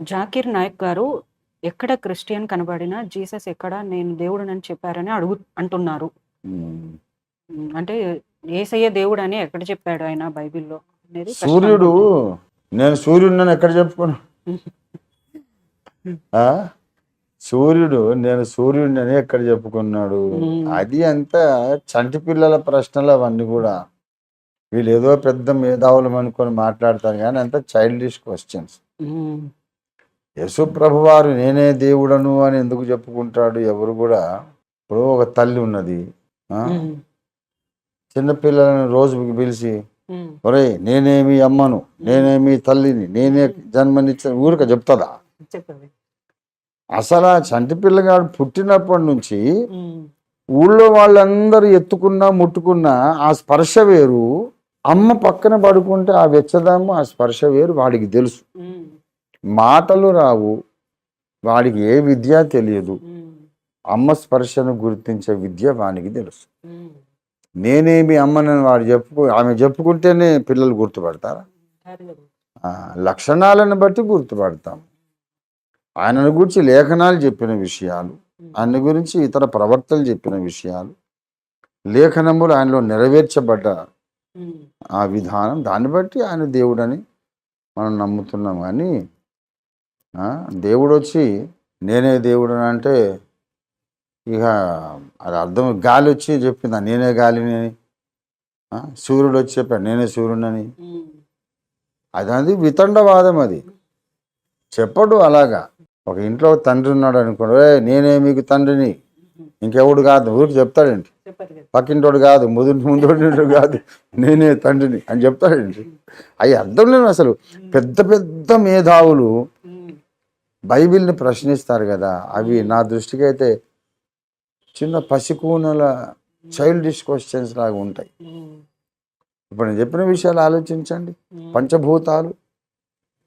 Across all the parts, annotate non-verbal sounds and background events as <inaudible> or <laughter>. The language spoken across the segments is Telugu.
జాకీర్ నాయక్ గారు ఎక్కడ క్రిస్టియన్ కనబడినా జీసస్ ఎక్కడ నేను దేవుడనని చెప్పారని అడుగు అంటున్నారు. అంటే ఏసయ్య దేవుడు అని ఎక్కడ చెప్పాడు ఆయన బైబిల్లో అనేది సూర్యుడు. నేను సూర్యుడిని ఎక్కడ చెప్పుకున్నా? సూర్యుడు నేను సూర్యుడిని అని ఎక్కడ చెప్పుకున్నాడు. అది అంతా చంటి పిల్లల ప్రశ్నలు అవన్నీ కూడా. వీళ్ళు ఏదో పెద్ద మేధావులు అనుకొని మాట్లాడతారు కానీ అంత చైల్డిష్ క్వశ్చన్స్ ఉమ్, యేసు ప్రభు వారు నేనే దేవుడను అని ఎందుకు చెప్పుకుంటాడు? ఎవరు కూడా ఇప్పుడు ఒక తల్లి ఉన్నది చిన్నపిల్లలను రోజుకి పిలిచి ఒరే నేనేమి అమ్మను నేనేమి తల్లిని నేనే జన్మనిచ్చిన ఊరిక చెప్తుందా? అసలు ఆ చంటి పిల్లగాడు పుట్టినప్పటి నుంచి ఊళ్ళో వాళ్ళందరూ ఎత్తుకున్నా ముట్టుకున్నా ఆ స్పర్శ వేరు అమ్మ పక్కన పడుకుంటే ఆ వెచ్చదమ్మ ఆ స్పర్శ వేరు వాడికి తెలుసు. మాటలు రావు. వాడికి ఏ విద్య తెలియదు. అమ్మ స్పర్శను గుర్తించే విద్య వానికి తెలుసు. నేనేమి అమ్మనని వాడు చెప్పుకో ఆమె చెప్పుకుంటేనే పిల్లలు గుర్తుపడతారా? లక్షణాలను బట్టి గుర్తుపడతాం. ఆయనను గురించి లేఖనాలు చెప్పిన విషయాలు ఆయన గురించి ఇతర ప్రవక్తలు చెప్పిన విషయాలు లేఖనములు ఆయనలో నెరవేర్చబడ్డ ఆ విధానం దాన్ని బట్టి ఆయన దేవుడని మనం నమ్ముతున్నాం. కానీ దేవుడు వచ్చి నేనే దేవుడు అంటే ఇక అది అర్థం గాలి వచ్చి చెప్పిందా నేనే గాలిని సూర్యుడు వచ్చి చెప్పాడు నేనే సూర్యుడని అది అది వితండవాదం అది. చెప్పడు అలాగా. ఒక ఇంట్లో తండ్రి ఉన్నాడు అనుకోండి "ఏ, నేనే మీకు తండ్రిని. ఇంకెవడు కాదు ఊరికి చెప్తాడేంటి. పక్కింటోడు కాదు ముందు ముందు కాదు నేనే తండ్రిని అని చెప్తాడేంటి? అవి అర్థం లేవు అసలు పెద్ద పెద్ద మేధావులు బైబిల్ని ప్రశ్నిస్తారు కదా అవి నా దృష్టికి అయితే చిన్న పసికూనల చైల్డిష్ క్వశ్చన్స్ లాగా ఉంటాయి. ఇప్పుడు నేను చెప్పిన విషయాలు ఆలోచించండి. పంచభూతాలు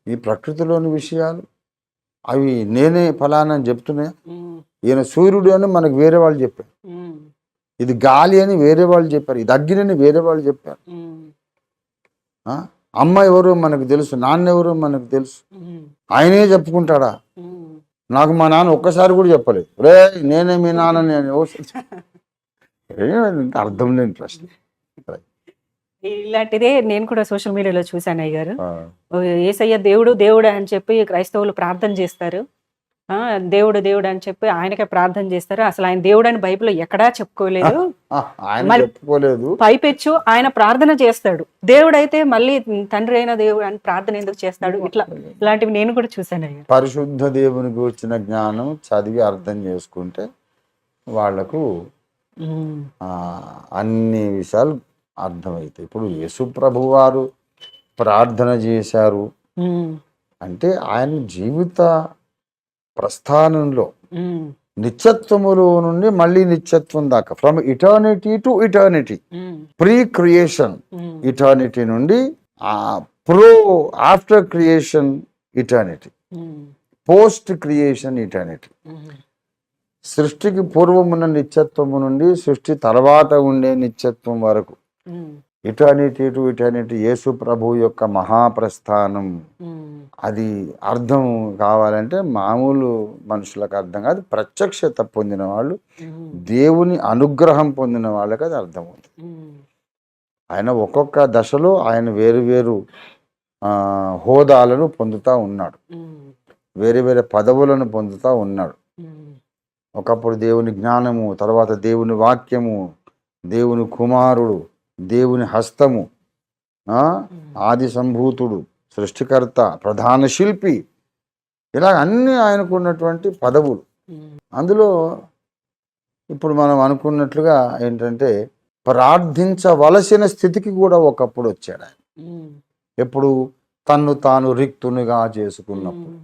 ఈ ప్రకృతిలోని విషయాలు అవి నేనే ఫలానా అని చెప్తున్నాయా? ఈయన సూర్యుడు అని మనకు వేరే వాళ్ళు చెప్పారు. ఇది గాలి అని వేరే వాళ్ళు చెప్పారు. ఇది అగ్ని అని వేరే వాళ్ళు చెప్పారు? అమ్మ ఎవరు మనకు తెలుసు నాన్న ఎవరు మనకు తెలుసు. ఆయనే చెప్పుకుంటాడా. నాకు మా నాన్న ఒక్కసారి కూడా చెప్పలేదు. రే నేనే మీ ఓ <laughs> ఏమంటే అర్థం లేని ప్రశ్న. ఇలాంటిదే నేను కూడా సోషల్ మీడియాలో చూశాను అయ్య గారు ఏసయ్య దేవుడు దేవుడు అని చెప్పి క్రైస్తవులు ప్రార్థన చేస్తారు. దేవుడు దేవుడు అని చెప్పి ఆయనకే ప్రార్థన చేస్తారు. అసలు ఆయన దేవుడు అని బైబిల్లో ఎక్కడా చెప్పుకోలేదు. పైపెచ్చు ఆయన ప్రార్థన చేస్తాడు. దేవుడు అయితే మళ్ళీ తండ్రి అయిన దేవుడు అని ప్రార్థన ఎందుకు చేస్తాడు? ఇట్లా ఇలాంటివి నేను కూడా చూశాను పరిశుద్ధ దేవుని గురించిన జ్ఞానం చదివి అర్థం చేసుకుంటే వాళ్ళకు అన్ని విషయాలు అర్థమవుతాయి. ఇప్పుడు యేసుప్రభు వారు ప్రార్థన చేశారు. అంటే ఆయన జీవిత ప్రస్థానంలో నిత్యత్వములో నుండి మళ్ళీ నిత్యత్వం దాకా from eternity to eternity pre creation eternity నుండి ఆ pro after creation eternity post creation eternity సృష్టికి పూర్వమున్న నిత్యత్వము నుండి సృష్టి తర్వాత ఉండే నిత్యత్వం వరకు. Um, eternity to eternity Yesu ప్రభు యొక్క మహాప్రస్థానం. అది అర్థం కావాలంటే మామూలు మనుషులకు అర్థం కాదు ప్రత్యక్షత పొందిన వాళ్ళు దేవుని అనుగ్రహం పొందిన వాళ్ళకి అది అర్థమవుతుంది. ఆయన ఒక్కొక్క దశలో ఆయన వేరు వేరు హోదాలను పొందుతూ ఉన్నాడు. వేరే వేరే పదవులను పొందుతూ ఉన్నాడు. ఒకప్పుడు దేవుని జ్ఞానము తర్వాత దేవుని వాక్యము దేవుని కుమారుడు దేవుని హస్తము ఆది సంభూతుడు సృష్టికర్త ప్రధాన శిల్పి ఇలా అన్ని ఆయనకు ఉన్నటువంటి పదవులు. అందులో ఇప్పుడు మనం అనుకున్నట్లుగా ఏంటంటే ప్రార్థించవలసిన స్థితికి కూడా ఒకప్పుడు వచ్చాడు ఆయన. ఎప్పుడు? తన్ను తాను రిక్తునిగా చేసుకున్నప్పుడు.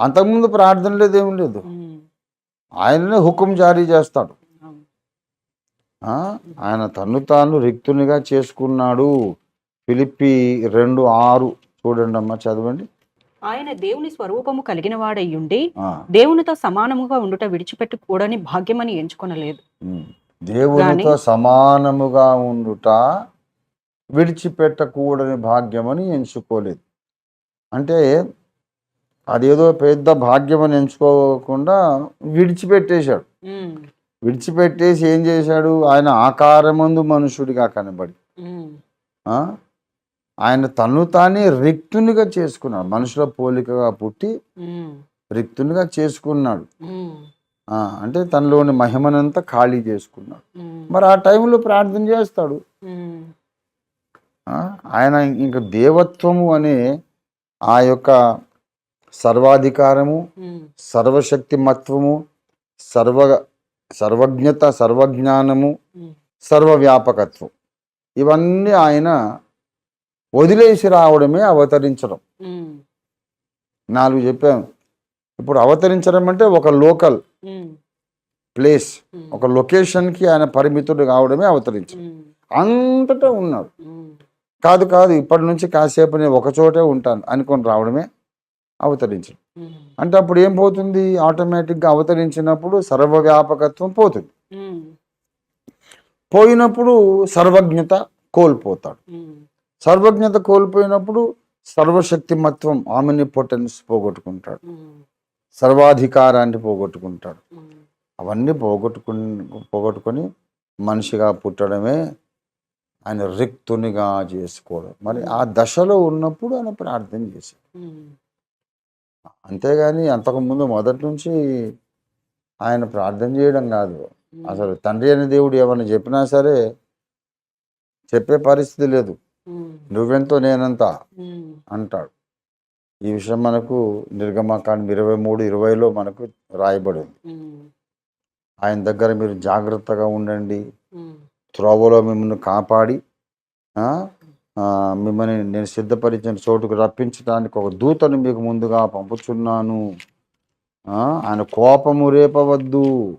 అంతకుముందు ప్రార్థన లేదు ఏం లేదు. ఆయననే హుకుం జారీ చేస్తాడు? ఆయన తన్ను తాను రిక్తునిగా చేసుకున్నాడు. ఫిలిప్పి రెండు ఆరు. చూడండి అమ్మా చదవండి. ఆయన దేవుని స్వరూపము కలిగిన వాడయ్యుండి దేవునితో సమానముగా ఉండుట విడిచిపెట్టకూడని భాగ్యమని ఎంచుకొనలేదు. దేవునితో సమానముగా ఉండుట విడిచిపెట్టకూడని భాగ్యమని ఎంచుకోలేదు. అంటే అదేదో పెద్ద భాగ్యం అని ఎంచుకోకుండా విడిచిపెట్టేశాడు. విడిచిపెట్టేసి ఏం చేశాడు? ఆయన ఆకారమందు మనుషుడిగా కనబడి? ఆయన తను తానే రిక్తునిగా చేసుకున్నాడు. మనుషుల పోలికగా పుట్టి రిక్తునిగా చేసుకున్నాడు. అంటే తనలోని మహిమనంతా ఖాళీ చేసుకున్నాడు. మరి ఆ టైంలో ప్రార్థన చేస్తాడు. ఆయన ఇంక దేవత్వము అనే ఆ యొక్క సర్వాధికారము ఉమ్, సర్వశక్తిమత్వము సర్వ సర్వజ్ఞత సర్వజ్ఞానము సర్వవ్యాపకత్వం. ఇవన్నీ ఆయన వదిలేసి రావడమే అవతరించడం. నాలుగు చెప్పాను ఇప్పుడు అవతరించడం అంటే ఒక లోకల్ ప్లేస్ ఒక లొకేషన్కి ఆయన పరిమితుడు కావడమే అవతరించడం. అంతటా ఉన్నాడు. కాదు కాదు ఇప్పటి నుంచి కాసేపు నేను ఒక చోటే ఉంటాను అనుకొని రావడమే అవతరించడం. అంటే అప్పుడు ఏం పోతుంది? ఆటోమేటిక్గా అవతరించినప్పుడు సర్వవ్యాపకత్వం పోతుంది. పోయినప్పుడు సర్వజ్ఞత కోల్పోతాడు. సర్వజ్ఞత కోల్పోయినప్పుడు సర్వశక్తిమత్వం ఆమెని పొటెన్స్ పోగొట్టుకుంటాడు. సర్వాధికారాన్ని పోగొట్టుకుంటాడు. అవన్నీ పోగొట్టుకు పోగొట్టుకొని మనిషిగా పుట్టడమే ఆయన రిక్తునిగా చేసుకోవడం. మరి ఆ దశలో ఉన్నప్పుడు ఆయన ప్రార్థన చేశాడు. అంతేగాని అంతకుముందు మొదటి నుంచి ఆయన ప్రార్థన చేయడం కాదు. అసలు తండ్రి అనే దేవుడు ఏమన్నా చెప్పినా సరే చెప్పే పరిస్థితి లేదు. నువ్వెంతో నేనంత అంటాడు. ఈ విషయం మనకు నిర్గమకాండం ఇరవై మూడు ఇరవైలో మనకు రాయబడింది. ఆయన దగ్గర మీరు జాగ్రత్తగా ఉండండి. త్రోవలో మిమ్మల్ని కాపాడి మిమ్మల్ని నేను సిద్ధపరిచిన చోటుకు రప్పించడానికి ఒక దూతను మీకు ముందుగా పంపుచున్నాను. ఆ, ఆయన కోపము రేపవద్దు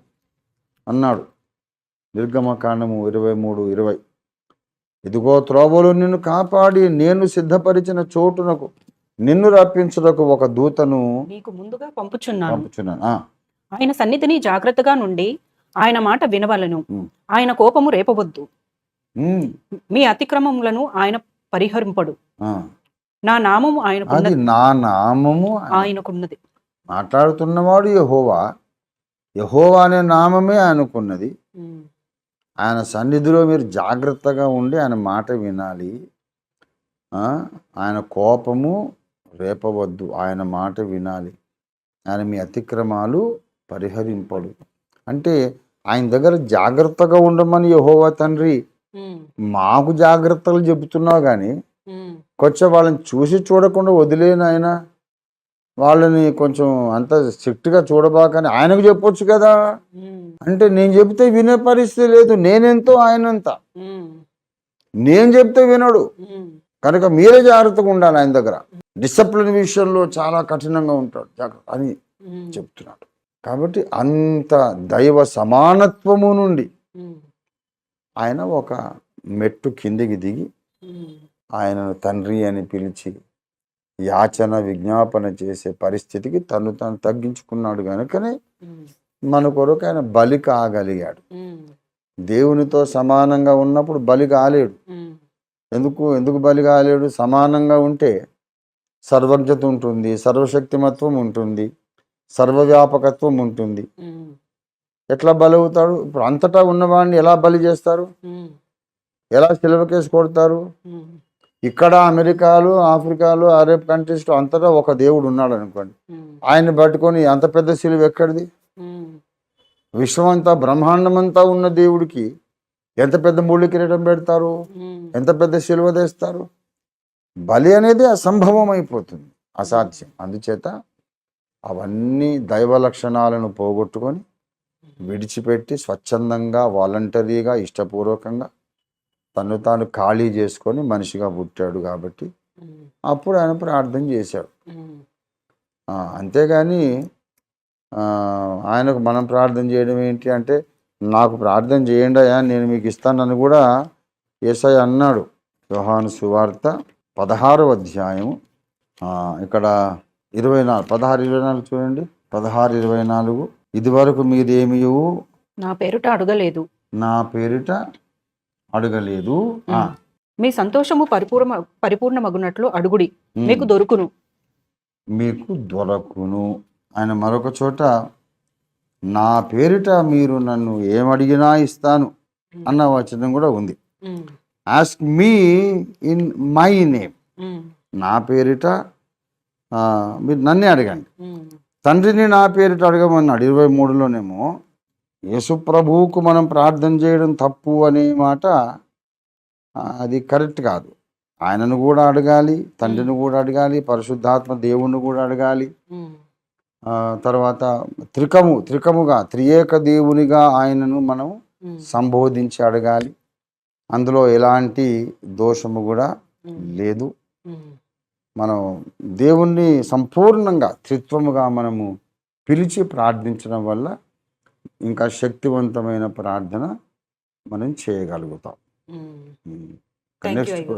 అన్నాడు. నిర్గమకాండము ఇరవై మూడు ఇరవై. ఇదిగో త్రోవలో నిన్ను కాపాడి నేను సిద్ధపరిచిన చోటునకు నిన్ను రప్పించుటకు ఒక దూతను నీకు ముందుగా పంపుచున్నాను. పంపుచున్నాను. ఆయన సన్నిధిని జాగ్రత్తగా నుండి ఆయన మాట వినవలను. ఆయన కోపము రేపవద్దు. మీ అతిక్రమములను ఆయన పరిహరింపడు. నా నామము ఆయనకున్నది. నా నామము ఆయనకున్నది. మాట్లాడుతున్నవాడు యహోవా. యహోవా అనే నామమే ఆయనకున్నది. ఆయన సన్నిధిలో మీరు జాగ్రత్తగా ఉండి ఆయన మాట వినాలి. ఆయన కోపము రేపవద్దు. ఆయన మాట వినాలి. ఆయన మీ అతిక్రమాలు పరిహరింపడు. అంటే ఆయన దగ్గర జాగ్రత్తగా ఉండమని యహోవా తండ్రి మాకు జాగ్రత్తలు చెబుతున్నావు కానీ కొంచెం వాళ్ళని చూసి చూడకుండా వదిలేను ఆయన. వాళ్ళని కొంచెం అంత స్ట్రిక్ట్గా చూడబాకని ఆయనకు చెప్పొచ్చు కదా. అంటే నేను చెబితే వినే పరిస్థితి లేదు. నేనెంతో ఆయనంత. నేను చెప్తే వినడు. కనుక మీరే జాగ్రత్తగా ఉండాలి ఆయన దగ్గర. డిసిప్లిన్ విషయంలో చాలా కఠినంగా ఉంటాడు. జాగ్రత్త అని చెప్తున్నాడు. కాబట్టి అంత దైవ సమానత్వము నుండి ఆయన ఒక మెట్టు కిందికి దిగి ఆయనను తండ్రి అని పిలిచి యాచన విజ్ఞాపన చేసే పరిస్థితికి తను తను తగ్గించుకున్నాడు కనుకనే మన కొరకు ఆయన బలి కాగలిగాడు. దేవునితో సమానంగా ఉన్నప్పుడు బలి కాలేడు. ఎందుకు? ఎందుకు బలి కాలేడు? సమానంగా ఉంటే సర్వజ్ఞత ఉంటుంది సర్వశక్తిమత్వం ఉంటుంది సర్వవ్యాపకత్వం ఉంటుంది. ఎట్లా బలి అవుతాడు ఇప్పుడు అంతటా ఉన్నవాడిని ఎలా బలి చేస్తారు? ఎలా సిలవకేసి కొడతారు? ఇక్కడ అమెరికాలో ఆఫ్రికాలో అరబ్ కంట్రీస్లో అంతటా ఒక దేవుడు ఉన్నాడు అనుకోండి ఉమ్, ఆయన్ని పట్టుకొని అంత పెద్ద సిలువ ఎక్కడిది? ఉమ్, విశ్వమంతా బ్రహ్మాండమంతా ఉన్న దేవుడికి ఎంత పెద్ద ముళ్ళు కిరీటం పెడతారు? ఎంత పెద్ద సిలువ తెస్తారు? బలి అనేది అసంభవం అయిపోతుంది అసాధ్యం. అందుచేత అవన్నీ దైవ లక్షణాలను పోగొట్టుకొని విడిచిపెట్టి స్వచ్ఛందంగా వాలంటరీగా ఇష్టపూర్వకంగా తను తాను ఖాళీ చేసుకొని మనిషిగా పుట్టాడు కాబట్టి అప్పుడు ఆయన ప్రార్థన చేశాడు. అంతేగాని ఆయనకు మనం ప్రార్థన చేయడం ఏంటి అంటే నాకు ప్రార్థన చేయండి అయ్యా నేను మీకు ఇస్తానని కూడా ఏసై అన్నాడు. యోహాను సువార్త పదహారవ అధ్యాయం ఇక్కడ ఇరవై నాలుగు పదహారు ఇరవై నాలుగు చూడండి. పదహారు ఇరవై నాలుగు. ఇదివరకు మీరేమి నా పేరుట అడగలేదు. నా పేరిట అడగలేదు. ఆ, మీ సంతోషము పరిపూర్ణ పరిపూర్ణమగునట్లు అడుగుడి. ఉమ్, మీకు దొరుకును. మీకు దొరకును. ఆయన మరొక చోట నా పేరిట మీరు నన్ను ఏమడిగినా ఇస్తాను అన్న వచనం కూడా ఉంది. Ask me in my name నా పేరిట ఆ, మీరు నన్నే అడగండి. తండ్రిని నా పేరిట అడగమన్నాడు. ఇరవై మూడులోనేమో యేసు ప్రభువుకు మనం ప్రార్థన చేయడం తప్పు అనే మాట అది కరెక్ట్ కాదు. ఆయనను కూడా అడగాలి తండ్రిని కూడా అడగాలి పరిశుద్ధాత్మ దేవుణ్ణి కూడా అడగాలి. తర్వాత త్రికము త్రికముగా త్రియేక దేవునిగా ఆయనను మనం సంబోధించి అడగాలి. అందులో ఎలాంటి దోషము కూడా లేదు. మనం దేవుణ్ణి సంపూర్ణంగా త్రిత్వముగా మనము పిలిచి ప్రార్థించడం వల్ల ఇంకా శక్తివంతమైన ప్రార్థన మనం చేయగలుగుతాం. నెక్స్ట్.